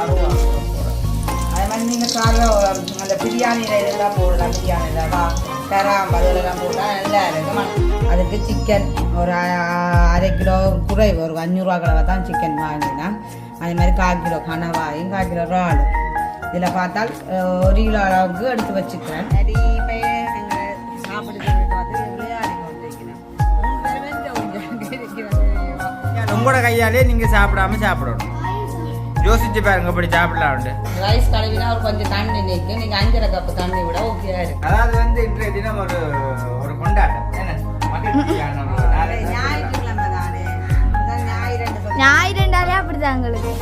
அதே மாதிரி நீங்கள் காலைல அந்த பிரியாணியில் இதெல்லாம் போடலாம் பிரியாணியில் வா கராம்பு அதெல்லாம் போட்டால் நல்லா இருக்கும்? அதுக்கு சிக்கன் ஒரு அரை கிலோ குறைவு ஒரு அஞ்சூறுவா கிலோ தான் சிக்கன் வாங்கினேன். அதே மாதிரி கால் கிலோ கனவாயும் கால் கிலோ இறால் இதில் பார்த்தால் ஒரு கிலோ அளவுக்கு எடுத்து வச்சுக்கிறேன். சரி இப்போ சாப்பிட்டு உங்களோட கையாலே நீங்க சாப்பிடாம சாப்பிடணும். யோசிச்சு பாருங்க இப்படி சாப்பிடலாம்னு ரைஸ் கழுவினா ஒரு கொஞ்சம் தண்ணி நிற்கு நீங்கள் அஞ்சரை கப்பு தண்ணி விட ஓகே இருக்கு. அதாவது வந்து இன்றைய தினம் ஒரு ஒரு கொண்டாட்டம். ஞாயிறு அப்படிதான் எங்களுக்கு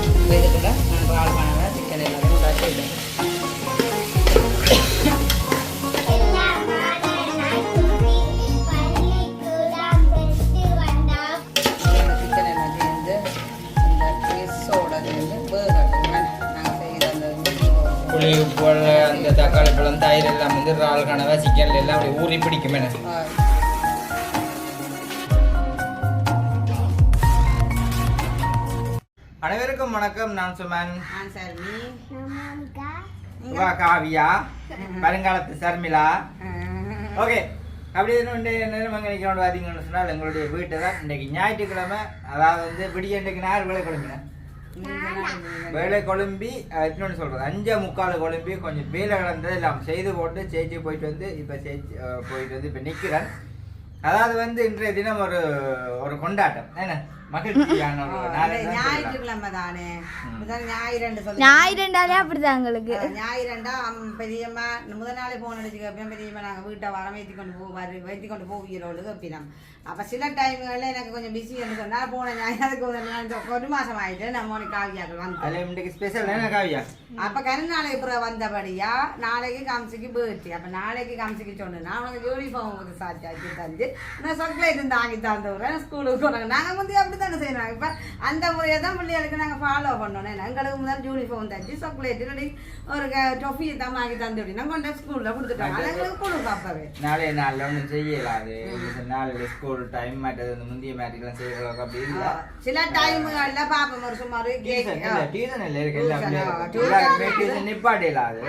இறால் கனவா சிக்கன்ல எல்லாம் அப்படி ஊறி பிடிக்கும் என்ன? ஆ, அனைவருக்கும் வணக்கம். நான் சுமன். வா காவியா. வருங்காலத்து சர்மிளா. ஓகே. அப்படி நேரம் எங்கே நிற்கிறோம் பார்த்தீங்கன்னு சொன்னால் எங்களுடைய வீட்டை தான். இன்றைக்கு ஞாயிற்றுக்கிழமை. அதாவது வந்து விடிய இன்றைக்கு வேலை குழம்பினேன் வேலை குழம்பி இன்னொன்று சொல்கிறது அஞ்சே முக்கால் குழம்பி கொஞ்சம் வேலை கலந்தது எல்லாம் செய்து போட்டு சேச்சி போயிட்டு வந்து இப்போ சேச்சி போயிட்டு வந்து இப்போ நிற்கிறேன் அதாவது வந்து இன்றைய தினம் ஒரு ஒரு கொண்டாட்டம். என்ன? ஞாயிற்றுக்கிழமை தானே? ஞாயிறுண்டாலே அப்படிதான் எங்களுக்கு. ஞாயிறண்டா பெரியம்மா முதல் நாளே போன் அடிச்சு கேட்பேன் பெரியம்மா நாங்கள் வீட்டை வர வைத்தி கொண்டு போவார் வைத்தி கொண்டு போவீரோடு கேப்பினோம் அப்போ சில டைம்களில் எனக்கு கொஞ்சம் பிஸி என்று சொன்னால் போன ஞாயிறு அதுக்கு ஒரு நாள் ஒரு மாதம் நம்ம உனக்கு காவியாக்கள் வந்து. அதுல இன்றைக்கு ஸ்பெஷல் என்ன காவியா? அப்போ கருநாளைக்கு அப்புறம் வந்தபடியா நாளைக்கு காமிச்சிக்கு பேர்த்தி அப்போ நாளைக்கு காமிச்சிக்கு சொன்னேன்னா உனக்கு யூனிஃபார்ம் ஒரு சாச்சாச்சு தந்து நான் சாக்லேட் தாங்கி தந்து விடுறேன் ஸ்கூலுக்கு நாங்கள் வந்து அப்படி தானே செய்யணும் இப்போ அந்த முறையை தான் பிள்ளைகளுக்கு நாங்கள் ஃபாலோ பண்ணோம். ஏன்னா எங்களுக்கு முதல் யூனிஃபார்ம் தச்சு சாக்லேட் இல்லாட்டி ஒரு டொஃபி தான் வாங்கி தந்து விட்டு கொண்டு ஸ்கூலில் கொடுத்துட்டோம் அது எங்களுக்கு கொடுக்கும் அப்பவே. நாளில் ஒன்றும் செய்யலாது நாளில் ஸ்கூல் டைம் மாட்டது இந்த முந்தைய மேட்டுக்கெல்லாம் செய்யறதுக்கு அப்படி இல்லை. சில டைமுகள்ல பாப்போம் ஒரு சுமார் இல்ல இருக்கு டியூசன், அப்படியே ஆ, இருக்கு. எல்லாருக்குமே டியூசன் நிப்பாட்டிடலாது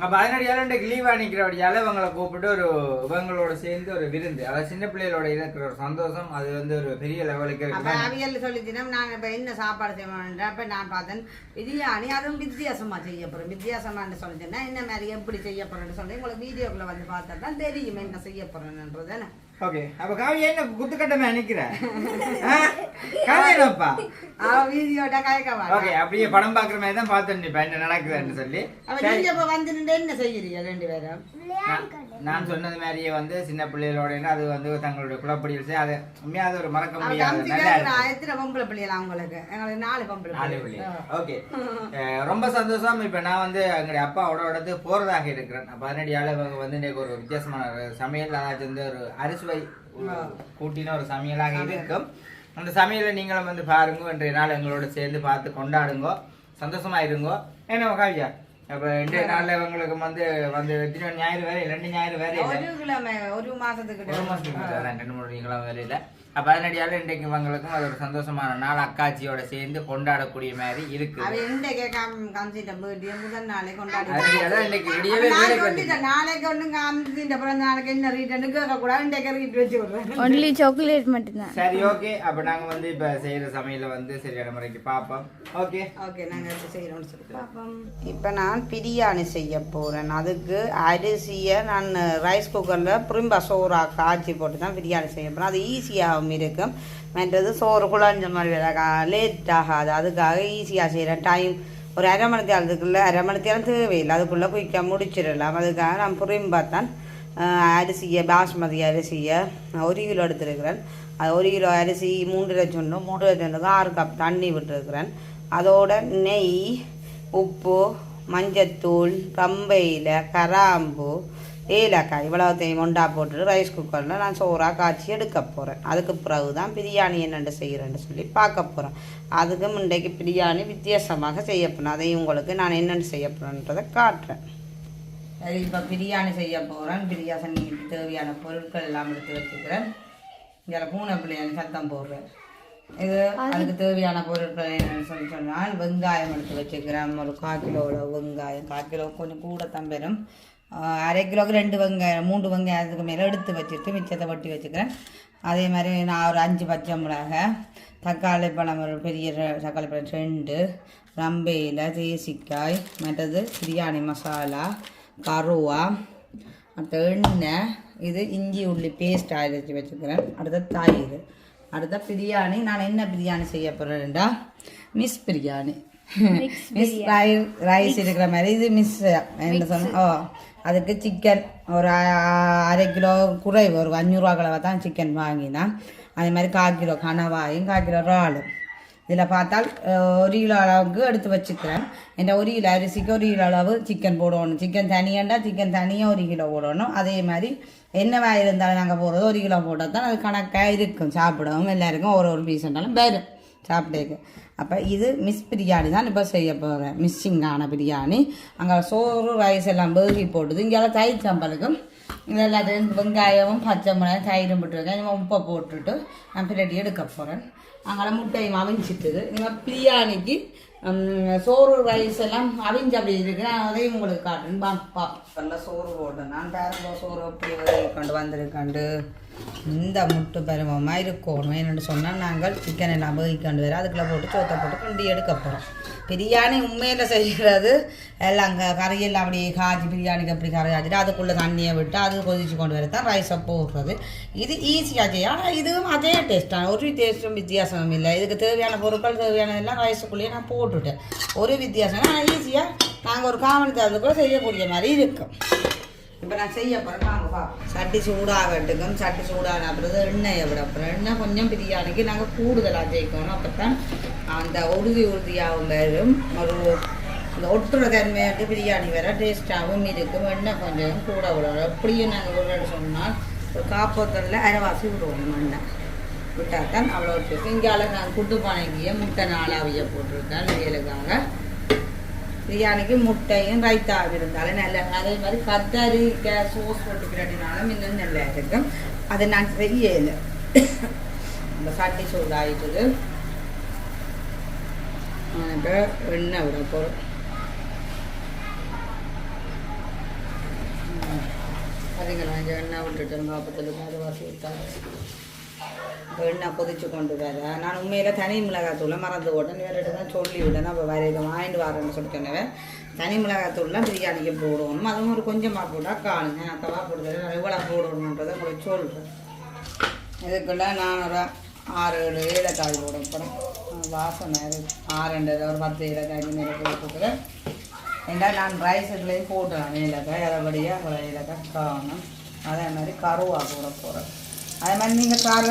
அப்ப இன்றைக்கு லீவ் அணிக்கிறபடியால இவங்களை கூப்பிட்டு ஒரு இவங்களோட சேர்ந்து ஒரு விருந்து. அதாவது சின்ன பிள்ளைகளோட இருக்கிற ஒரு சந்தோஷம் அது வந்து ஒரு பெரிய லெவலுக்கு அப்ப அவியல் சொல்லிச்சுன்னா நான் இப்ப என்ன சாப்பாடு செய்வேன் அப்ப நான் பார்த்தேன் பிரியாணி அதுவும் வித்தியாசமா செய்ய போறேன். வித்தியாசமான்னு சொல்லிச்சுன்னா என்ன மாதிரி எப்படி செய்ய போறேன்னு சொல்லி உங்களுக்கு வீடியோக்குள்ள வந்து பார்த்தா தான் தெரியும் என்ன செய்ய போறேன்ன்றது என்ன ஓகே அப்ப காவியா என்ன குத்துக்கட்டமே நினைக்கிற காவியனப்பா அவ வீடியோட கயக்க ஓகே அப்படியே படம் பாக்குற மாதிரி தான் பார்த்து இப்ப என்ன நடக்குதுன்னு சொல்லி. அவ. நீங்க இப்ப வந்து நின்று என்ன செய்கிறீங்க ரெண்டு பேரும்? நான்- சொன்னது மாதிரியே வந்து சின்ன பிள்ளைகளோட அது வந்து தங்களுடைய குழப்படியில் செய்ய அது உண்மையா அது ஒரு மறக்க முடியாத. எத்தனை பொம்பளை பிள்ளைகளா உங்களுக்கு? எங்களுக்கு நாலு பொம்பளை நாலு பிள்ளை ஓகே ரொம்ப சந்தோஷம். இப்ப நான் வந்து எங்களுடைய அப்பாவோட போறதாக இருக்கிறேன். அதனடியால இவங்க வந்து இன்னைக்கு ஒரு வித்தியாசமான சமையல் அதாச்சும் வந்து ஒரு அரிசுவை கூட்டின ஒரு சமையலாக இருக்கும். அந்த சமையலை நீங்களும் வந்து பாருங்க இன்றைய நாள் எங்களோட சேர்ந்து பார்த்து கொண்டாடுங்க. சந்தோஷமா இருங்கோ. என்ன காவியா? அப்ப இன்றைய நாள்ல இவங்களுக்கு வந்து வந்து எத்தனை ஞாயிறு வேற ரெண்டு ஞாயிறு வேற இல்லை. ஒரு கிழமை ஒரு மாசத்துக்கு ஒரு மாசத்துக்கு ரெண்டு மூணு நீங்களும் வேலையில அப்ப அதனடியால இன்றைக்கு இவங்களுக்கும் அது ஒரு சந்தோஷமான நாள். அக்காச்சியோட சேர்ந்து கொண்டாடக்கூடிய மாதிரி இருக்கு இன்னைக்கு விடியவே நாளைக்கு ஒண்ணும் காமிச்சிட்ட. பிறந்த நாளைக்கு என்ன ரீட்னு கேட்க கூடாது இன்றைக்கு ரீட் வச்சு விடுறேன் ஒன்லி சாக்லேட் மட்டும்தான். சரி ஓகே அப்ப நாங்க வந்து இப்ப செய்யற சமையல வந்து சரியான முறைக்கு பார்ப்போம். ஓகே ஓகே நாங்கள் எப்படி செய்கிறோம்னு சொல்லி பார்ப்போம். இப்போ நான் பிரியாணி செய்ய போகிறேன் அதுக்கு அரிசியை நான் ரைஸ் குக்கரில் புரிம்பா சோறா காய்ச்சி போட்டு தான் பிரியாணி செய்ய போகிறேன் அது ஈஸியாகவும் இருக்கும் மற்றது சோறு குழஞ்ச மாதிரி வேலை லேட் ஆகாது அதுக்காக ஈஸியாக செய்கிறேன் டைம் ஒரு அரை மணி நேரத்துக்குள்ளே அரை மணி தேரம் தேவையில்லை அதுக்குள்ளே குயிக்காக முடிச்சிடலாம் அதுக்காக நான் புரியும் தான் அரிசியை பாஸ்மதி அரிசியை ஒரு கிலோ எடுத்துருக்கிறேன் அது ஒரு கிலோ அரிசி மூன்று லட்சம் மூன்று லட்சம் ஆறு கப் தண்ணி விட்டுருக்கிறேன் அதோட நெய் உப்பு மஞ்சத்தூள் கம்பையில் கராம்பு ஏலக்காய் இவ்வளோத்தையும் ஒண்டா போட்டுட்டு ரைஸ் குக்கரில் நான் சோறாக காய்ச்சி எடுக்க போகிறேன் அதுக்கு பிறகு தான் பிரியாணி என்னென்று செய்கிறேன்னு சொல்லி பார்க்க போகிறேன் அதுக்கு முன்றைக்கு பிரியாணி வித்தியாசமாக செய்ய போகிறேன் அதையும் உங்களுக்கு நான் என்னென்னு செய்ய போகிறேன்றதை காட்டுறேன். சரி இப்போ பிரியாணி செய்ய போகிறேன் பிரியாணி தேவையான பொருட்கள் எல்லாம் எடுத்து வச்சுக்கிறேன். இங்கே பூனை பிரியாணி சத்தம் போடுறேன். இது அதுக்கு தேவையான பொருட்கள் என்னன்னு சொல்லி சொன்னால் வெங்காயம் எடுத்து வச்சுக்கிறேன். ஒரு கால் கிலோவில் வெங்காயம் கால் கிலோ கொஞ்சம் கூட தான் பெறும். அரை கிலோவுக்கு ரெண்டு வெங்காயம் மூன்று வெங்காயத்துக்கு மேலே எடுத்து வச்சுட்டு மிச்சத்தை வட்டி வச்சுக்கிறேன். அதே மாதிரி நான் ஒரு அஞ்சு பச்சை மிளகாய் தக்காளி பழம் ஒரு பெரிய தக்காளி பழம் ரெண்டு ரம்பையில் தேசிக்காய் மற்றது பிரியாணி மசாலா கருவா அடுத்த எண்ணெய் இது இஞ்சி உள்ளி பேஸ்ட் அரைச்சி வச்சுக்கிறேன். அடுத்த தயிர். அடுத்த பிரியாணி. நான் என்ன பிரியாணி செய்ய போகிறேன்டா மிஸ் பிரியாணி. மிஸ் ரைஸ் இருக்கிற மாதிரி இது மிஸ் என்ன சொன்ன ஓ. அதுக்கு சிக்கன் ஒரு அரை கிலோ குறைவு ஒரு அஞ்சூறுவா கிலோ தான் சிக்கன் வாங்கினேன். அதே மாதிரி கால் கிலோ கனவாயும் கால் கிலோ இறாலும். இதில் பார்த்தால் ஒரு கிலோ அளவுக்கு எடுத்து வச்சுக்கிறேன். இந்த ஒரு கிலோ அரிசிக்கு ஒரு கிலோ அளவு சிக்கன் போடணும். சிக்கன் தனியாண்டா சிக்கன் தனியாக ஒரு கிலோ போடணும். அதே மாதிரி என்னவாக இருந்தாலும் நாங்கள் போடுறது ஒரு கிலோ போட்டால் தான் அது கணக்காக இருக்கும். சாப்பிடவும் எல்லாருக்கும் ஒரு ஒரு பீஸ் இருந்தாலும் வரும். சாப்பிட்டேக்கு அப்போ இது மிஸ் பிரியாணி தான் இப்போ செய்ய போகிறேன் மிஸ்ஸிங்கான பிரியாணி. அங்கே சோறு ரைஸ் எல்லாம் பேகி போட்டுது. இங்கே தயிர் சம்பலுக்கும் இது எல்லாத்தையும் வெங்காயமும் பச்சை மிளகாய் தயிரும் போட்டுருக்கேன். இனிமேல் உப்பை போட்டுட்டு நான் பிரட்டி எடுக்க போகிறேன் அங்கே முட்டையும் அவிஞ்சிட்டுது. இனிமேல் பிரியாணிக்கு சோறு ரைஸ் எல்லாம் அவிஞ்சு அப்படி இருக்கு. நான் அதையும் உங்களுக்கு காட்டுன்னு பா நல்லா சோறு போட்டேன். நான் பேரம்போ சோறு அப்படி கொண்டு வந்திருக்கண்டு. இந்த முட்டு பருவமாக இருக்கணும். என்னென்னு சொன்னால் நாங்கள் சிக்கன் எல்லாம் கொண்டு வர அதுக்குள்ளே போட்டு சோத்தை போட்டு கொண்டு எடுக்க போகிறோம் பிரியாணி உண்மையில் செய்கிறது எல்லாம் அங்கே கறியெல்லாம் அப்படி காய்ச்சி பிரியாணிக்கு அப்படி கறி காய்ச்சிட்டு அதுக்குள்ளே தண்ணியை விட்டு அது கொதிச்சு கொண்டு வர தான் ரைஸை போடுறது. இது ஈஸியாக செய்யும் ஆனால் இதுவும் அதே டேஸ்ட்டான ஒரு டேஸ்ட்டும் வித்தியாசமும் இல்லை. இதுக்கு தேவையான பொருட்கள் தேவையான எல்லாம் ரைஸுக்குள்ளேயே நான் போட்டுவிட்டேன் ஒரு வித்தியாசம். ஆனால் ஈஸியாக நாங்கள் ஒரு காமன் தேர்தலுக்குள்ள செய்யக்கூடிய மாதிரி இருக்கும் இப்போ நான் செய்ய போகிறேன் வாங்க பா சட்டி சூடாகட்டுக்கும் சட்டி சூடான அப்புறம் எண்ணெயை விட அப்புறம் எண்ணெய் கொஞ்சம் பிரியாணிக்கு நாங்கள் கூடுதலாக ஜெயிக்கணும். அப்போ தான் அந்த உறுதி உறுதியாகவும் வரும். ஒரு இந்த ஒட்டுற தன்மையாட்டு பிரியாணி வேற டேஸ்ட்டாகவும் இருக்கும். எண்ணெய் கொஞ்சம் கூட விடணும். எப்படியும் நாங்கள் விடுறோன்னு சொன்னால் ஒரு காப்பத்தில் அரைவாசி விடுவோம் எண்ணெய். விட்டால் தான் அவ்வளோ டேஸ்ட் இங்கால நான் குட்டு பானைக்கிய முட்டை நாளாவிய போட்டிருக்கேன் வேலுக்காக பிரியாணிக்கு முட்டையும் ரைத்தா இருந்தாலும் நல்லா அதே மாதிரி கத்தரி சோஸ் போட்டு பிரட்டினாலும் இன்னும் நல்லா இருக்கும் அதை நான் செய்யலை அந்த சட்டி சூடாயிட்டுது இப்போ எண்ணெய் விட போகிறோம் அதுங்களா கொஞ்சம் எண்ணெய் விட்டுட்டு காப்பத்தில் அது வாசி விட்டாங்க எண்ணெய் கொதிச்சு கொண்டு வர. நான் உண்மையில் தனி மிளகாத்தூளை மறந்து போட்டேன். வேறு தான் சொல்லி விட்டேன். அப்போ வேறு இதை வாங்கிட்டு வரேன்னு சொல்லி சொன்னவன் தனி மிளகாத்தூள்லாம் பிரியாணிக்கு போடணும் அதுவும் ஒரு கொஞ்சமாக போட்டால் காணுங்க. நான் தவா போடுறது நான் எவ்வளோ போடணுன்றதை உங்களுக்கு சொல்கிறேன் இதுக்குள்ள நான் ஒரு ஆறு ஏழு ஏலக்காய் போட போகிறேன் வாசனை இருக்கு ஆறு ரெண்டு ஒரு பத்து ஏலக்காய் மேலே போட்டுக்கிறேன் ஏன்னா நான் ரைஸ் இதுலேயும் போட்டுறேன் ஏலக்காய் அதபடியாக அவ்வளோ ஏலக்காய் காணும். அதே மாதிரி கருவா போட போகிறேன் அதே மாதிரி நீங்கள் கரு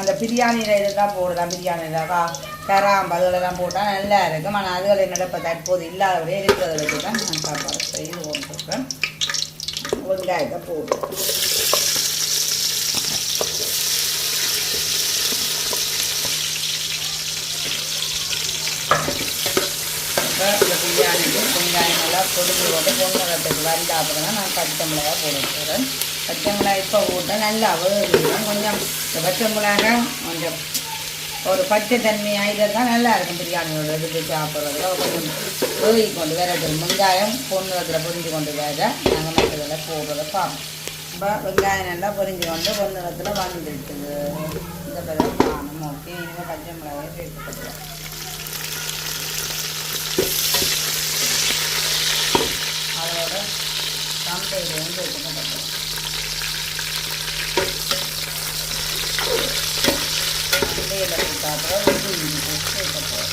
அந்த பிரியாணியில் இதுதான் போடலாம் பிரியாணியில் கா கராம்பு அதுகளெல்லாம் போட்டால் நல்லா இருக்கும். ஆனால் அதுகள் என்னோட இப்போ தற்போது இல்லாதவரையே இருக்கிறதுக்கு தான் நான் சாப்பாடு செய்து போட்டுருக்கேன் வெங்காயத்தை போடும் இந்த பிரியாணிக்கு வெங்காயம் நல்லா பொடிஞ்சு போட்டு பொண்ணு வந்த அப்புறம் தான் நான் பச்சை மிளகாய் போட போகிறேன் பச்சை மிளகாய் இப்போ போட்டால் நல்லா வேகணும். கொஞ்சம் இந்த பச்சை மிளகாய் கொஞ்சம் ஒரு பச்சை தன்மையாக இருந்தால் நல்லா இருக்கும் பிரியாணியோட இது சாப்பிட்றதுல கொஞ்சம் வேகி கொண்டு வேறு வெங்காயம் பொண்ணு அதில் புரிஞ்சு கொண்டு வர நாங்கள் மற்றதில் போடுறத பார்ப்போம். இப்போ வெங்காயம் நல்லா பொரிஞ்சு கொண்டு பொண்ணு இடத்துல வந்துட்டுது இந்த பிறகு காணும். ஓகே இனிமேல் பச்சை மிளகாய் சேர்த்துக்கலாம் அதோட கம்பையிலையும் சேர்த்துக்கப்பட்டோம் கம்பையில் போட்ட அப்புறம் உப்பு இஞ்சி போட்டு சேர்க்கப்போம்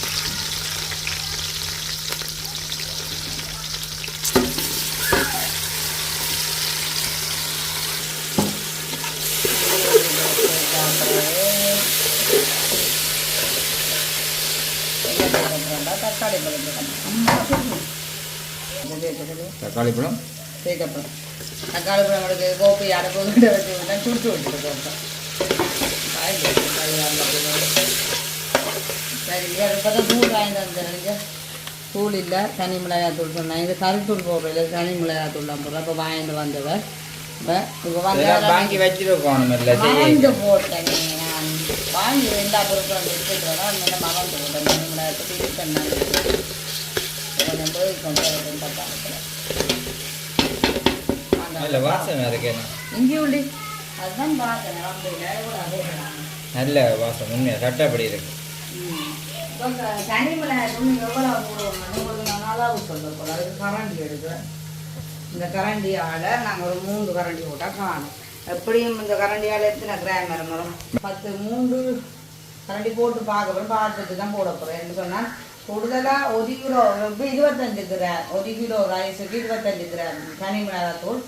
தக்காளி பழம்? தக்காளி பழம். சேர்க்கப்படும் தக்காளி பழம் எடுத்து கோப்பை அரைப்பு வச்சு சுட்டு விட்டுட்டு கோப்பை இப்போ தூள் வாங்கிட்டு வந்துடுறேன் தூள் இல்லை தனி மிளகாய் தூள் சொன்னேன் இது கருத்தூள் போடுறதில்ல தனி மிளகாய் தூள் தான் போடுறேன் இப்போ வாங்கிட்டு வந்தவர் இப்போ இப்போ வாங்கி வச்சிருக்கணும் இல்லை மறந்து நான் வாங்கி ரெண்டா பொருட்கள் எடுத்துக்கிறோம் அந்த மரம் போட்டோம் நம்மளை ஃபீல் பண்ணாங்க போய் கொண்டு வரேன் நல்ல இங்கே உள்ளி அதுதான் பார்த்தேன் வந்து அதே நல்ல வாசம் உண்மையாக சட்டப்படி இருக்கு. தனிமலை கரண்டி எடுக்கிறேன் இந்த கரண்டியால் நாங்கள் ஒரு மூன்று கரண்டி போட்டால் காணும். எப்படியும் இந்த கரண்டியால் எத்தனை கிராம் இறங்குறோம் பத்து மூன்று கரண்டி போட்டு பார்க்க பார்த்துட்டு தான் போட போகிறேன் என்ன சொன்னால் கூடுதலாக ஒரு கிலோ இருபத்தஞ்சு கிராம் ஒரு கிலோ ரைஸுக்கு இருபத்தஞ்சு கிராம் தனி மிளகாத்தூள்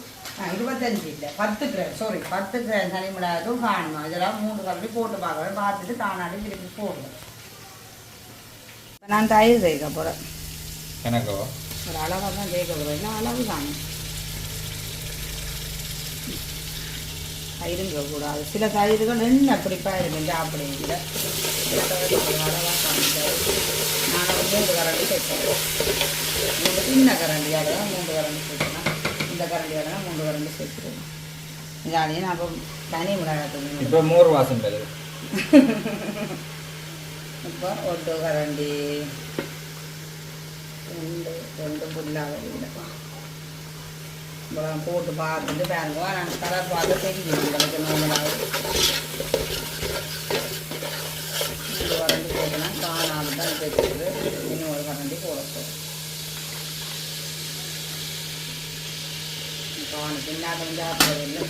இருபத்தஞ்சு இல்லை பத்து கிராம் சாரி பத்து கிராம் தனி மிளகாத்தூள் காணுமா இதெல்லாம் மூன்று கரண்டி போட்டு பார்க்குறேன் பார்த்துட்டு தானாடி திருப்பி போடுவேன் இப்போ நான் தயிர் சேர்க்க போகிறேன் எனக்கோ ஒரு அளவாக தான் சேர்க்க போகிறேன் என்ன அளவு தானே தயிருங்க கூடாது சில தயிர்கள் என்ன பிடிப்பாக இருக்கும் சாப்பிடுவீங்க அளவாக காமிச்சாரு நான் ஒரு மூன்று கரண்டி சேர்க்கிறேன் மூன்று சின்ன கரண்டியாக மூன்று கரண்டி சேர்க்கணும் இந்த கரண்டியாக தான் மூன்று கரண்டி இதாலேயே நான் இப்போ தனி மிளகாய் இப்போ மோர் வாசம் வருது இப்போ ஒட்டு கரண்டி ரெண்டு ரெண்டு புல்லாக இல்லை போட்டு பார்த்துட்டு பாருங்க. நான் கலர் பார்த்து தெரியும். உங்களுக்கு நார்மலாக ரெண்டு கரண்டி போட்டுனா காணாமல் தான் தைச்சிட்டு இன்னும் ஒரு கரண்டி போட போகிறோம் போன பின்னா வந்து சாப்பிடவில்லை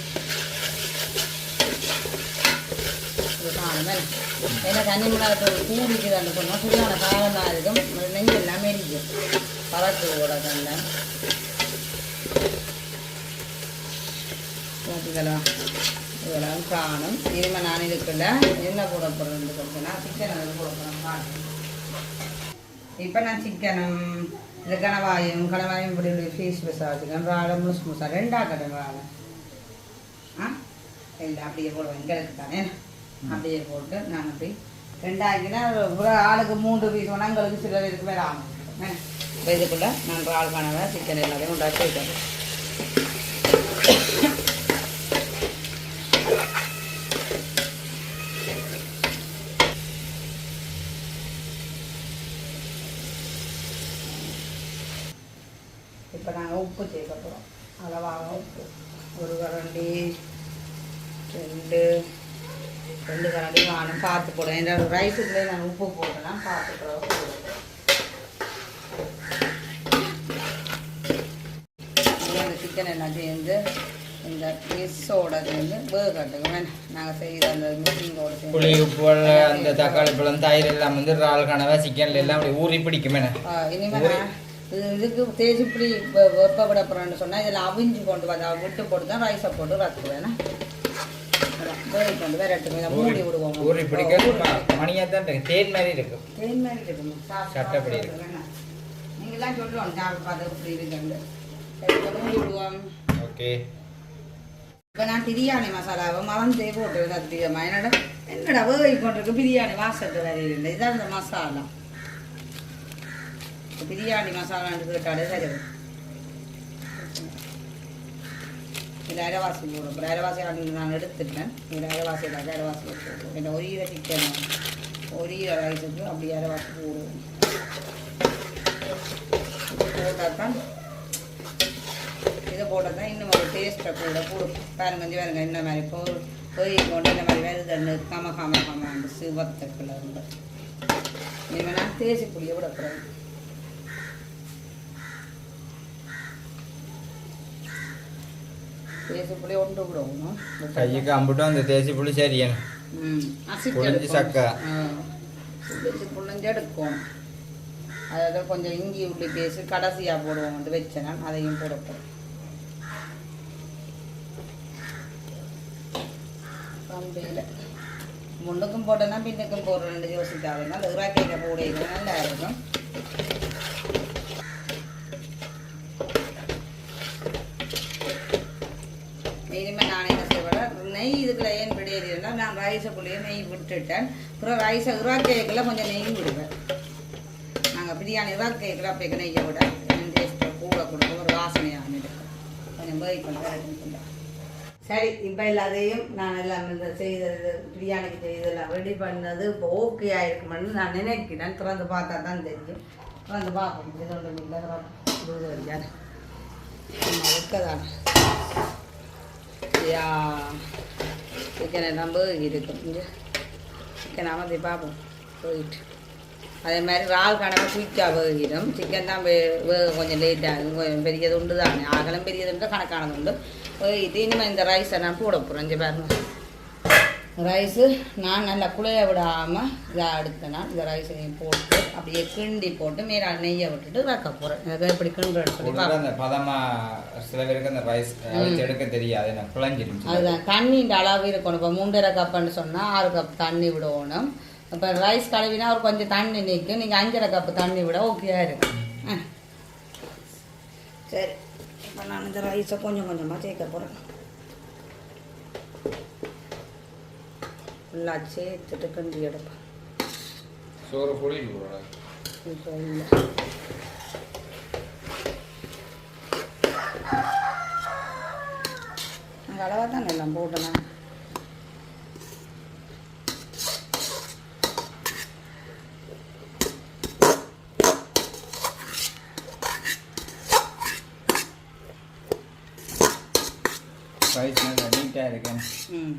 ஏன்னா தண்ணி மிளகாத்தூள் அந்த பொண்ணு. சூடான காலமாக இருக்கும். நெஞ்சு எல்லாமே இருக்கும் பறக்கு கூட தந்தேன் பார்த்துக்கலாம். இதெல்லாம் காணும். இனிமேல் நான் இதுக்குள்ள என்ன போட போகிறேன்னு சொல்லிட்டுனா சிக்கன் அது போட போகிறேன் இப்போ நான் சிக்கனும் இந்த கனவாயும் கனவாயும் இப்படி இப்படி ஃபீஸ் வச்சுக்கேன் ராடை முழுசு முழுசா ரெண்டா கட்டன் ராடை ஆ இல்லை அப்படியே போடுவேன் எங்களுக்கு தானே அப்படியே போட்டு நான் அப்படி ரெண்டாக்கினா ஒரு ஆளுக்கு மூன்று பீஸ் வேணா எங்களுக்கு சில பேருக்கு வேறு ஆகும் இப்போ இதுக்குள்ளே நான் ஆள் கனவை சிக்கன் எல்லாத்தையும் உண்டாச்சு வைக்கிறேன் இப்போ நாங்கள் உப்பு சேர்க்க போகிறோம் அளவாக உப்பு ஒரு கரண்டி ரெண்டு ரெண்டு கரண்டி வானம் பார்த்து போடுவேன் இந்த ரைஸுக்குள்ளே நான் உப்பு போட்டேன்னா பார்த்து போடுவேன் இந்த சிக்கன் எல்லாம் சேர்ந்து இந்த மிஸ்ஸோட சேர்ந்து வேகட்டுங்க நாங்கள் செய்கிற அந்த மிஸ்ஸிங்கோட புளி உப்பு அந்த தக்காளி பழம் தயிர் எல்லாம் வந்து இறால் கனவா சிக்கன்ல எல்லாம் அப்படி ஊறி பிடிக்குமே ஆ, நான் இதுக்கு தேசி புளி வெப்பப்பட போகிறேன்னு சொன்னால் இதில் அவிஞ்சு கொண்டு வந்து அதை விட்டு போட்டு தான் ரைஸை போட்டு ரத்துவேன் வேலை கொண்டு விரட்டுங்க இதை மூடி விடுவோம். ஊறி பிடிக்க சும்மா மணியாக தான் இருக்கு. தேன் மாதிரி இருக்கு. தேன் மாதிரி இருக்குங்க சாப்பிட்டு சட்டப்படி இருக்கு. நீங்களாம் சொல்லுவோம் சாப்பிட்டு பார்த்து இப்படி இதை மூடி விடுவோம். ஓகே. இப்போ நான் பிரியாணி மசாலாவை மறந்தே போட்டு சத்தியமா என்னடா என்னடா வேகை கொண்டிருக்கு பிரியாணி வாசத்து வரையில் இதான் இந்த மசாலா. பிரியாணி மசாலான்னு கேட்டாலே சரி வரும். இதில் அரைவாசி போடும் அப்புறம் அரைவாசி ஆண்டு நான் எடுத்துட்டேன் இதில் அரைவாசி இல்லை அரைவாசி போடுவோம் இந்த ஒரு ஈர சிக்கன் ஒரு ஈர ரைஸுக்கு அப்படி அரைவாசி போடுவோம் போட்டால் தான் இதை போட்டால் தான் இன்னும் ஒரு டேஸ்ட்டை கூட கொடுக்கும் பாருங்க கொஞ்சம் பாருங்க இந்த மாதிரி இப்போ போய் கொண்டு இந்த மாதிரி வெறுதண்ணு கம கம கம அந்த சிவத்த கலரில் இனிமேல் நான் தேசி புளியை விடக்கூடாது போகிறேன் தேசி புளியை ஒன்று விடணும் கைக்கு அம்பிட்டும் அந்த தேசி புளி சரியான ம் அசிட்டு புளிஞ்சு. சக்கை. புளிஞ்சு புளிஞ்சு எடுக்கும் அதாவது கொஞ்சம் இஞ்சி உள்ளி பேசி கடைசியாக போடுவோம் வந்து வச்சேன் அதையும் போட போகிறேன் கம்பியில் முன்னுக்கும் போட்டேன்னா பின்னுக்கும் போடுறேன் யோசிக்காதுங்க அது இறாக்கையில் போடுங்க நல்லா இருக்கும் இனிமேல் நான் என்ன செய்வேன் நெய் இதுக்குள்ள ஏன் விடையிறா நான் நெய் விட்டுட்டேன். அப்புறம் ரைஸை இறாக்கைக்குள்ள கொஞ்சம் நெய் விடுவேன். நாங்கள் பிரியாணி இறாக்கைக்குள்ள அப்போ நெய்யை விட? டேஸ்ட்டு கூட கொடுக்கும். ஒரு வாசனையாக இருக்கும் கொஞ்சம் வேய் பண்ணி சரி இப்போ எல்லாத்தையும் நான் எல்லாம் இந்த செய்தது பிரியாணிக்கு செய்ததெல்லாம் ரெடி பண்ணது இப்போ ஓகே ஆயிருக்குமென்னு நான் நினைக்கிறேன். திறந்து பார்த்தா தான் தெரியும். திறந்து பார்ப்போம். இது ஒன்றும் இல்லை இது வரையாது இருக்கதான். யா சிக்கனை நம்ப இருக்கும் இங்கே சிக்கன் அமர்த்தி பார்ப்போம் போயிட்டு. அதே மாதிரி இறால் கணக்கு குயிக்காக வேகிடும். சிக்கன் தான் வே கொஞ்சம் லேட் ஆகும் கொஞ்சம் பெரியது உண்டு தானே ஆகலும் பெரியது உண்டு கணக்கானது உண்டு. வேகிட்டு இனிமேல் இந்த ரைஸை நான் போட போகிறேன் இங்கே பாருங்கள் ரைஸு நான் நல்லா குழைய விடாமல் இதாக எடுத்தேன் இந்த ரைஸையும் போட்டு அப்படியே கிண்டி போட்டு மேலே நெய்யை விட்டுட்டு வைக்க போகிறேன் எனக்கு எப்படி கிண்டுறேன்னு சொல்லி அந்த பதமா சில பேருக்கு அந்த ரைஸ் எடுக்க தெரியாது. குழஞ்சிருச்சு அதுதான். தண்ணின்ற அளவு இருக்கணும். இப்போ மூன்றரை கப்புன்னு சொன்னால் ஆறு கப் தண்ணி விடணும். இப்போ ரைஸ் கழுவினா ஒரு கொஞ்சம் தண்ணி நிற்கும். நீங்கள் அஞ்சரை கப்பு தண்ணி விட ஓகேயா இருக்கும். சரி. இப்போ நான் இந்த ரைஸை கொஞ்சம் கொஞ்சமாக சேர்க்க போகிறேன் ஃபுல்லாக சேர்த்துட்டு கிண்டி எடுப்பேன் சோறு பொடி. இப்போ இல்லை அங்கே அளவாக தானே எல்லாம் போட்டேன் ரைஸ் நல்லா நீட்டாக இருக்கேன் ம்.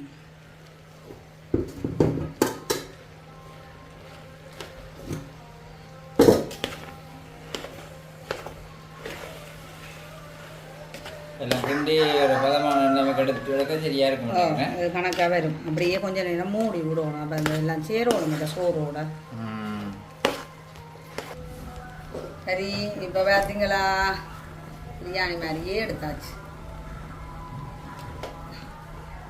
நமக்கு எடுத்து எடுக்க சரியா இருக்க மாட்டாங்க அது கணக்காக வரும் அப்படியே கொஞ்சம் நேரம் மூடி விடணும். அப்போ இந்த எல்லாம் சேரோட மாட்டேன் சோறோட. சரி இப்போ பார்த்தீங்களா பிரியாணி மாதிரியே எடுத்தாச்சு.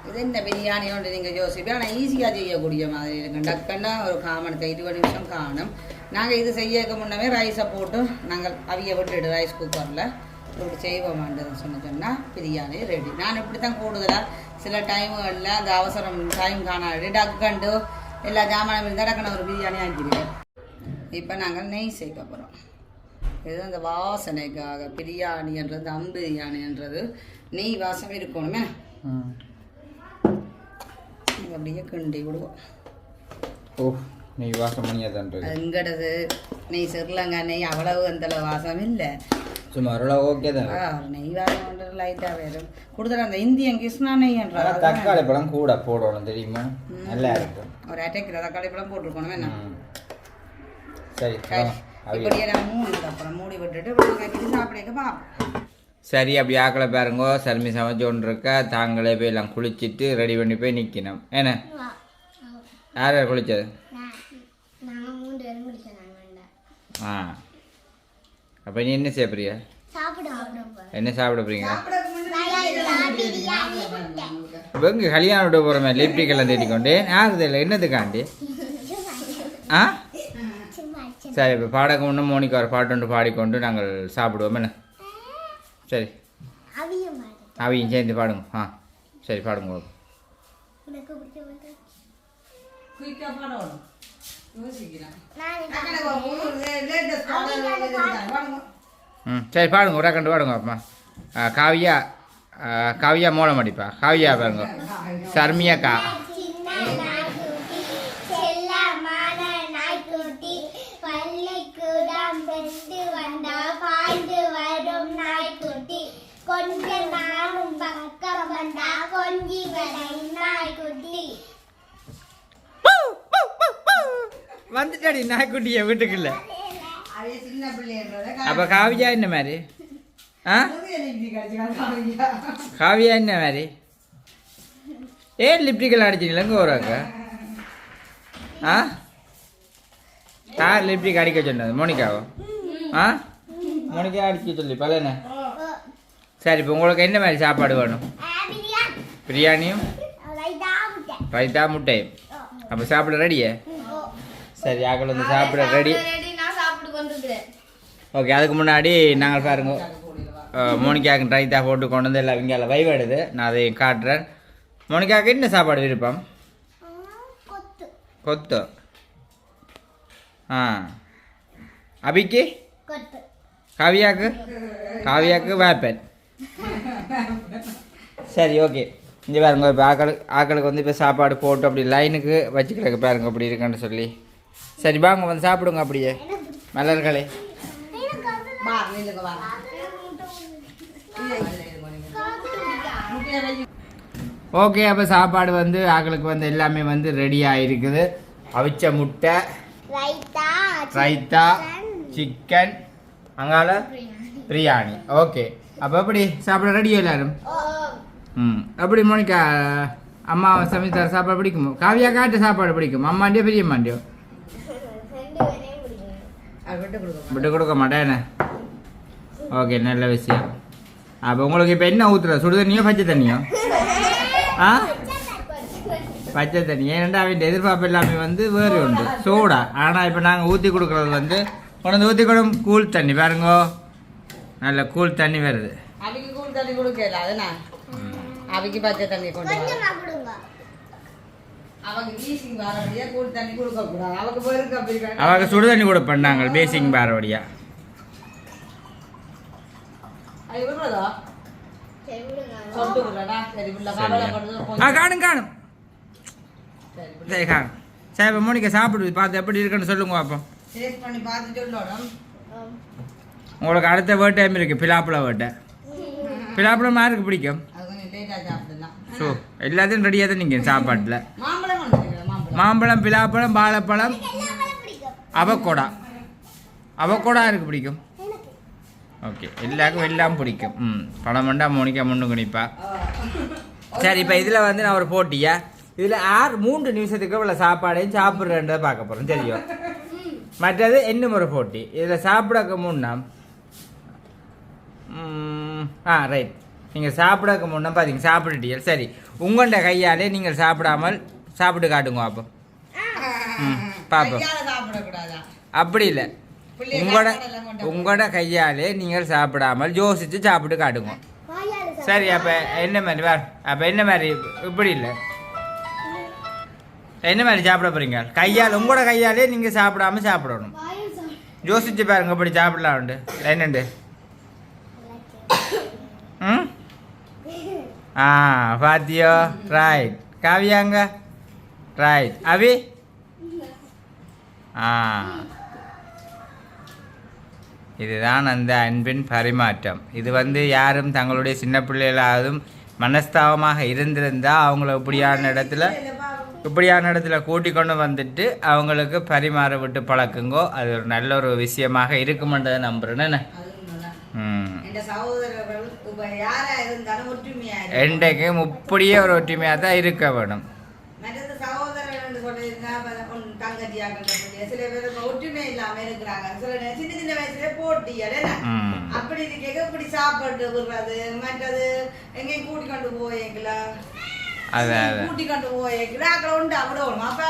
இது என்ன பிரியாணி ஒன்று நீங்கள் யோசிப்பீங்க. ஆனால் ஈஸியாக செய்யக்கூடிய மாதிரி இருக்கு. டக்குன்னா ஒரு காமனத்தை இருபது நிமிஷம் காணும். நாங்கள் இது செய்யக்க முன்னமே ரைஸை போட்டு நாங்கள் அவிய விட்டுடு ரைஸ் குக்கரில் இப்படி செய்வோமான்றதுன்னு சொன்ன சொன்னால் பிரியாணி ரெடி நான் இப்படி தான் கூடுதலாக சில டைமுகளில் அந்த அவசரம் டைம் காணாது. டக்குண்டு எல்லா ஜாமானும் இருந்தால் டக்குன்னு ஒரு பிரியாணி ஆக்கிடுவேன். இப்போ நாங்கள் நெய் சேர்க்க போகிறோம் இது அந்த வாசனைக்காக பிரியாணின்றது தம் பிரியாணின்றது நெய் வாசம் இருக்கணுமே. அப்படியே கிண்டி விடுவோம். ஓ நீ வாசம் பண்ணியாதான்றது எங்கடது? நெய் சிறுலங்க நெய் அவ்வளவு அந்த வாசம் இல்லை. சும்மா ஓரளவு ஓகே தான். ஆ, நெய் வாசம் லைட்டாக வரும். அந்த இந்தியன் கிருஷ்ணா நெய் ஆனா என்றால் தக்காளி பழம் கூட போடணும் தெரியுமா? நல்லா இருக்கும். ஒரு அட்டைக்கிற தக்காளி பழம் போட்டிருக்கணும் என்ன. சரி வாங்க. இப்படியே நான் மூடி அப்புறம் மூடி விட்டுட்டு சாப்பிடுங்க பார்ப்போம் சரி அப்படி ஆக்களை பாருங்கோ. சர்மி சமைச்சோன்னு இருக்கா தாங்களே போய் எல்லாம் குளிச்சிட்டு ரெடி பண்ணி போய் நிற்கணும் என்ன? யார் யார் வேண்டாம் ஆ. அப்போ நீ என்ன செய்ய போறியா? என்ன சாப்பிட போறீங்க? இப்போ இங்கே கல்யாணம் விட போகிறோமே லிப்டிக் எல்லாம் தேடிக்கொண்டு யாரு தெரியல என்னதுக்காண்டி? ஆ? சரி இப்போ பாடக்கு முன்னே மோனிக்கு ஒரு பாட்டு ஒன்று பாடிக்கொண்டு நாங்கள் சாப்பிடுவோம் என்ன? சரி. அவியம் சேர்ந்து பாடுங்க. ஆ சரி பாடுங்க. குயிக்காக பாடணும். ம் சரி பாடுங்க ஒரு கண்டு பாடுங்க அம்மா ஆ, காவியா காவியா மோளம் அடிப்பா. காவியா பாருங்க. சர்மியா கா. சின்ன நாய்க்குட்டி செல்லமான நாய்க்குட்டி பள்ளிக்கூடம் பெற்று வந்தா பாய்ந்து வரும் நாய்க்குட்டி கொஞ்ச நாளும் பக்கம் வந்தா கொஞ்சி வரும் நாய்க்குட்டி வந்துட்டாடி நாய்க்குட்டிய வீட்டுக்குள்ள. அதே சின்ன பிள்ளைன்றத அப்போ காவியா என்ன மாதிரி? ஆ? காவியா காவியா என்ன மாதிரி? ஏன் லிப்டிக்கெல்லாம் அடிச்சிங்களங்க ஒரு அக்கா? ஆ? யார் லிப்டிக் அடிக்க சொன்னது மோனிகாவோ? ஆ? மோனிகா அடிக்க சொல்லி பலன. சரி இப்போ உங்களுக்கு என்ன மாதிரி சாப்பாடு வேணும்? பிரியாணி பிரியாணியும்? ரைத்தா முட்டையும் அப்போ சாப்பிட ரெடியே சரி ஆக்கள் வந்து சாப்பிட ரெடி ஓகே அதுக்கு முன்னாடி நாங்கள் பாருங்க. அஹ், மோனிகாவுக்கு ரைத்தா போட்டு கொண்டு வந்து எல்லாம் இங்கே வைவாடுது நான் அதை காட்டுறேன். மோனிகாவுக்கு என்ன சாப்பாடு விருப்பம்? கொத்து. ஆ. அபிக்கு? காவியாக்கு? காவியாக்கு வேப்பன். சரி ஓகே இங்கே பாருங்க இப்போ ஆக்களுக்கு ஆக்களுக்கு வந்து இப்போ சாப்பாடு போட்டு அப்படி லைனுக்கு வச்சுக்கிறக்கு பாருங்க அப்படி இருக்குன்னு சொல்லி. சரி வாங்க வந்து சாப்பிடுங்க அப்படியே. மலர்களே. ஓகே அப்போ சாப்பாடு வந்து ஆக்களுக்கு வந்து எல்லாமே வந்து ரெடி ஆகிருக்குது அவிச்ச முட்டை ரைத்தா சிக்கன். அங்கால பிரியாணி. ஓகே அப்போ எப்படி? சாப்பிட ரெடியா எல்லாரும்? ம் எப்படி மோனிகா? அம்மா சமைத்த சாப்பாடு பிடிக்குமோ? காவியா காட்டு சாப்பாடு பிடிக்கும். அம்மாண்டியோ பெரியம்மாண்டியோ ரெண்டு பேரையும் பிடிக்கும் அது விட்டு கொடுக்க மாட்டேன். ஓகே நல்ல விஷயம். அப்போ உங்களுக்கு இப்போ என்ன ஊற்றுற சுடு தண்ணியோ பச்சை தண்ணியோ? ஆ? பச்சை தண்ணி. ஏன்னா அவன் எதிர்பார்ப்பு எல்லாமே வந்து வேறு உண்டு சோடா. ஆனால் இப்போ நாங்கள் ஊற்றி கொடுக்குறது வந்து கொண்டு ஊற்றி கொடும் கூல் தண்ணி. பாருங்கோ. நல்ல கூல் தண்ணி வருது. அவைக்கு கூழ் தண்ணி கொடுக்கல அதுனா அவைக்கு பச்சை தண்ணி கொண்டு அவங்க சுடு தண்ணி கூட பண்ணாங்க பேசிங் பாரவடியா காணும் காணும். சரி காணும். சரி இப்போ மோனிகா சாப்பிடு பார்த்து எப்படி இருக்குன்னு சொல்லுங்க சொல்லணும் உங்களுக்கு அடுத்த வேர்ட் டைம் இருக்குது பிலாப்பழ வேட்டை பிலாப்பழம் யாருக்கு பிடிக்கும். ஸோ எல்லாத்தையும் ரெடியாக தான் நீங்கள் சாப்பாட்டில். மாம்பழம் பிலாப்பழம் வாழைப்பழம் அவக்கோடா. அவக்கோடா யாருக்கு பிடிக்கும்? ஓகே எல்லாருக்கும் எல்லாம் பிடிக்கும். ம் பழம் வேண்டா மோனிக்கா முன்னு குனிப்பா. சரி இப்போ இதில் வந்து நான் ஒரு போட்டியா இதில் ஆறு மூன்று நிமிஷத்துக்கு இவ்வளோ சாப்பாடையும் சாப்பிட்றேன்றதை பார்க்க போகிறோம் தெரியும் மற்றது இன்னும் ஒரு போட்டி. இதில் சாப்பிடக்க முன்னா ம், ஆ ரைட் நீங்கள் சாப்பிடக்க முன்னா பார்த்தீங்க சாப்பிட்டுட்டீங்க. சரி உங்கள்கிட்ட கையாலே நீங்கள் சாப்பிடாமல் சாப்பிட்டு காட்டுங்க அப்போ ம் பார்ப்போம் அப்படி இல்லை. உங்களோட உங்களோட கையாலே நீங்கள் சாப்பிடாமல் யோசிச்சு சாப்பிட்டு காட்டுங்க. சரி அப்போ என்ன மாதிரி வேற அப்போ என்ன மாதிரி இப்படி இல்லை. என்ன மாதிரி சாப்பிட போறீங்க? கையால் உங்களோட கையாலே நீங்கள் சாப்பிடாம சாப்பிடணும். யோசிச்சு பாருங்க இப்படி சாப்பிடலாம் உண்டு. என்னண்டு? ம்? ஆ பாத்தியோ? ரைட் காவியாங்க அவி ஆ இதுதான் அந்த அன்பின் பரிமாற்றம் இது வந்து யாரும் தங்களுடைய சின்ன பிள்ளைகளாவதும் மனஸ்தாபமாக இருந்திருந்தால் அவங்கள இப்படியான இடத்துல இப்படியான இடத்துல கூட்டி கொண்டு வந்துட்டு அவங்களுக்கு பரிமாற விட்டு பழக்குங்கோ அது ஒரு நல்ல ஒரு விஷயமாக இருக்குமென்றதை நம்புறேன்னு என்ன? அது உண்மைதான். ம் என் சகோதரர்கள் இப்ப யாரா இருந்தாலும் ஒற்றுமையா இருக்கணும். என்றைக்கு இப்படியே ஒரு ஒற்றுமையாக தான் இருக்க வேணும் மற்றது சகோதரர்கள் என்று சொல்லியிருந்தா, இருக்கக்கூடிய சில பேர் ஒற்றுமை இல்லாம இருக்கிறாங்க. சில சின்ன சின்ன வயசுல ம். அப்படி இருக்க இப்படி சாப்பாடு விடுறது மற்றது எங்கேயும் கூட்டி கொண்டு அது கூட்டி கொண்டு போய் கிராக்கில் உண்டு அப்படி வரும் அப்போ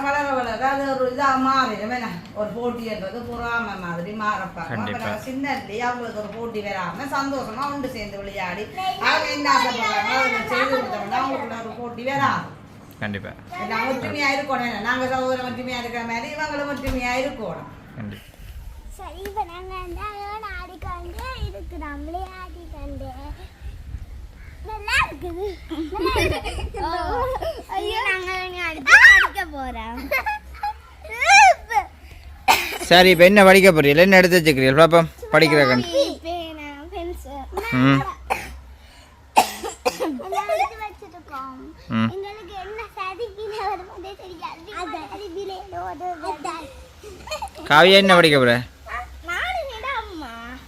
வளர வளர அது ஒரு ஒரு போட்டின்றது பொறாம மாதிரி மாறப்பாங்க சின்னதுலேயே அவங்களுக்கு ஒரு போட்டி வராம சந்தோஷமா உண்டு சேர்ந்து விளையாடி அவங்க என்ன போட்டி வராது ஒற்றுமையா இருக்கணும் நாங்க சகோதரம் ஒற்றுமையா இருக்கிற மாதிரி இவங்களும் ஒற்றுமையா இருக்கணும் கண்டிப்பா சரி இப்ப நாங்க வந்து அழகான ஆடிக்கொண்டு இருக்கு நம்மளே ஆடிக்கொண்டு. நல்லா இருக்குது. ஐயோ நாங்க இனி அடுத்து அடிக்க போறோம். சரி இப்போ என்ன படிக்க போறீங்க என்ன எடுத்து வச்சுக்கிறீங்க பாப்பா படிக்கிற கண். ம். காவியா என்ன படிக்க போற நானும் என் அம்மா ம் இவள் ரெண்டு பேரும் ஸ்கூலு டியூஷனுக்கு விட்டுட்டு நான் வீட்டை போயிடுவேன்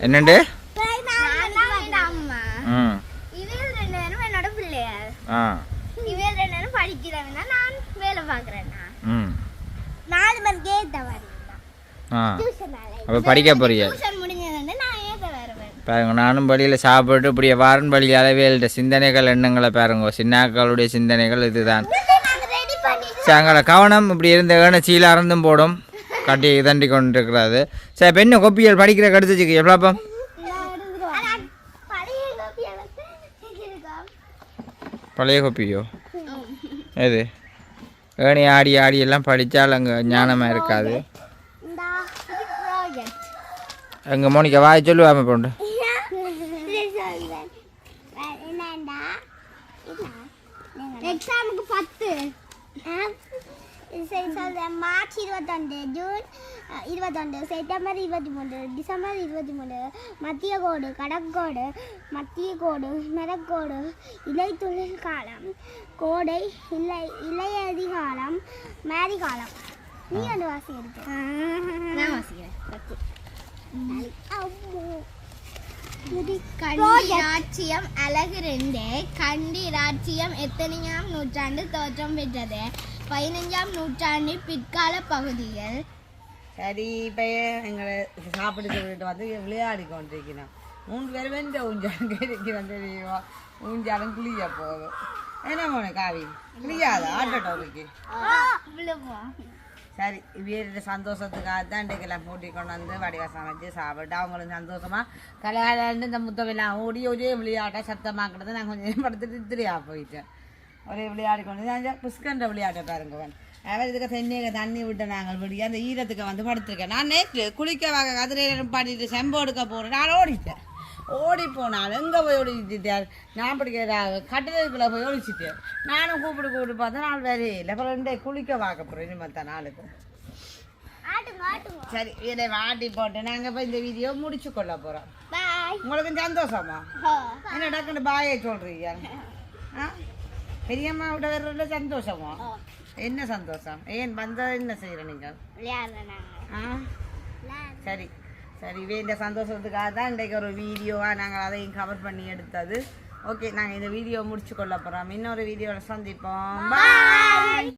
என்னண்டு என்னோட பிள்ளையார் இவள் ரெண்டு நான் வேலை நாலு மணிக்கு அப்போ படிக்க வருவேன் பாருங்க நானும் வழியில் சாப்பிட்டு இப்படியே வாரன் வழி அளவேல்ட சிந்தனைகள் எண்ணங்களை பாருங்க சின்னாக்களுடைய சிந்தனைகள் இதுதான் நாங்கள் கவனம் இப்படி இருந்த வேணும் சீல அறந்தும் போடும். கட்டி தண்டி கொண்டிருக்கிறாரு. சரி இப்போ கொப்பியல் படிக்கிற கடுத்துச்சுக்கு எவ்வளோப்பா பழைய பழைய கொப்பியோ? எது? ஏனி ஆடி ஆடி எல்லாம் படித்தால் அங்கே ஞானமாக இருக்காது. எங்கள் மோனிக்கா வாய் சொல்லுவாம போண்டு. எக்ஸாமுக்கு பத்து. மார்ச் இருபத்தொண்டு ஜூன் அஹ், இருபத்தொண்டு செப்டம்பர் இருபத்தி மூணு டிசம்பர் இருபத்தி மூணு மத்திய கோடு கடற்கோடு மத்திய கோடு மெரக்கோடு இலைத்துளிர் காலம் கோடை இலை இலையதி காலம் மேரி காலம் நீ வந்து வாசி நான் வாசிக்கிறேன். ராட்சியம் அழகு ரெண்டு. கண்டி ராட்சியம் எத்தனையாம் நூற்றாண்டு தோற்றம் பெற்றது? பதினஞ்சாம் நூற்றாண்டின் பிற்கால பகுதிகள் சரி இப்போ எங்களை சாப்பிட்டு சொல்லிட்டு வந்து விளையாடி கொண்டிருக்கிறோம். மூன்று பேர் வெந்த ஊஞ்சாலும் இருக்கிறோம் தெரியுமா ஊஞ்சாலும் கிளிய போதும். என்ன போன காவி? கிளியாதா ஆட்டோட்டோருக்கு சரி இவரோட சந்தோஷத்துக்காக தான் இன்றைக்கெல்லாம் பூட்டி கொண்டு வந்து வடிவ சமைச்சு சாப்பிட்டு அவங்களும் சந்தோஷமாக கல்யாணம் இந்த முத்தமெல்லாம் ஓடி ஒரே விளையாட்டை சத்தமாக்கிறது நான் கொஞ்சம் படுத்துட்டு திரியா போயிட்டேன். ஒரே விளையாடி கொண்டு வந்து அந்த புஷ்கண்ட விளையாட்டை பாருங்க அவர் இதுக்கு தென்னையை தண்ணி விட்டு நாங்கள் விடிய அந்த ஈரத்துக்கு வந்து படுத்துருக்கேன். நான் நேற்று குளிக்க வாங்க கதிரையில் பாடிட்டு செம்பு எடுக்க போகிறேன் நான் ஓடிட்டேன். ஓடி போனால் எங்கே போய் ஓடிட்டார் நான் படிக்கிற கட்டிடத்துக்குள்ளே போய் ஒழிச்சிட்டேன் நானும் கூப்பிட்டு கூப்பிட்டு பார்த்தா நாள் வேறே இல்லை அப்புறம் ரெண்டே குளிக்க வாக்க போகிறேன் இனிமேல் நாளுக்கு. சரி இதை வாட்டி போட்டு நாங்கள் இப்போ இந்த வீடியோ முடிச்சு கொள்ள போகிறோம் பாய். உங்களுக்கு சந்தோஷமா? என்ன டக்குன்னு பாயை சொல்கிறீங்க ஆ? பெரியம்மா விட வர்றதுல சந்தோஷமா? என்ன சந்தோஷம்? ஏன் வந்தது என்ன செய்கிற நீங்கள் ஆ? சரி. சரி இந்த சந்தோஷத்துக்காக தான் இன்றைக்கு ஒரு வீடியோவாக நாங்கள் அதையும் கவர் பண்ணி எடுத்தது. ஓகே நாங்கள் இந்த வீடியோ முடிச்சு கொள்ள போகிறோம் இன்னொரு வீடியோவில் சந்திப்போம். பாய்